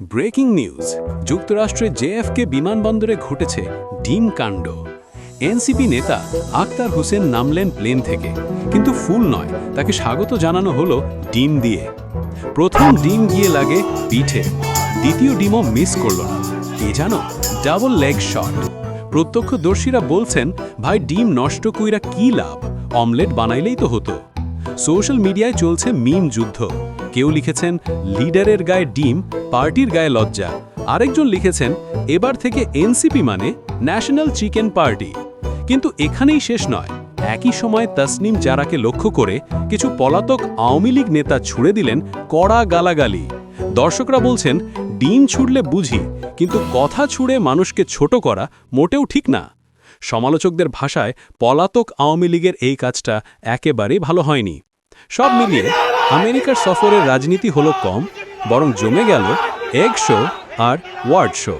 Breaking news যুক্তরাষ্ট্রে জেএফকে বিমানবন্দরে ঘটেছে ডিম কাণ্ড। এনসিপি নেতা আক্তার হোসেন নামলেন প্লেন থেকে, কিন্তু ফুল নয়, তাকে স্বাগত জানানো হলো ডিম দিয়ে। প্রথম ডিম গিয়ে লাগে পিঠে, দ্বিতীয় ডিমও মিস করল না এ জানো? Double leg shot. প্রত্যক্ষদর্শীরা বলছেন, ভাই, ডিম নষ্ট কইরা কি লাভ? অমলেট বানাইলেই তো হতো। সোশ্যাল মিডিয়ায় চলছে মিম যুদ্ধ। কেউ লিখেছেন, লিডারের গায়ে ডিম, পার্টির গায়ে লজ্জা। আরেকজন লিখেছেন, এবার থেকে এনসিপি মানে ন্যাশনাল চিকেন পার্টি। কিন্তু এখানেই শেষ নয়। একই সময় তসনিম জারাকে লক্ষ্য করে কিছু পলাতক আওয়ামী লীগ নেতা ছুড়ে দিলেন কড়া গালাগালি। দর্শকরা বলছেন, ডিম ছুড়লে বুঝি, কিন্তু কথা ছুড়ে মানুষকে ছোট করা মোটেও ঠিক না। সমালোচকদের ভাষায়, পলাতক আওয়ামী লীগের এই কাজটা একেবারেই ভালো হয়নি। সব মিলিয়ে আমেরিকার সফরের রাজনীতি হলো কম বরং জমে গেল এগ শো আর ওয়ার্ড শো।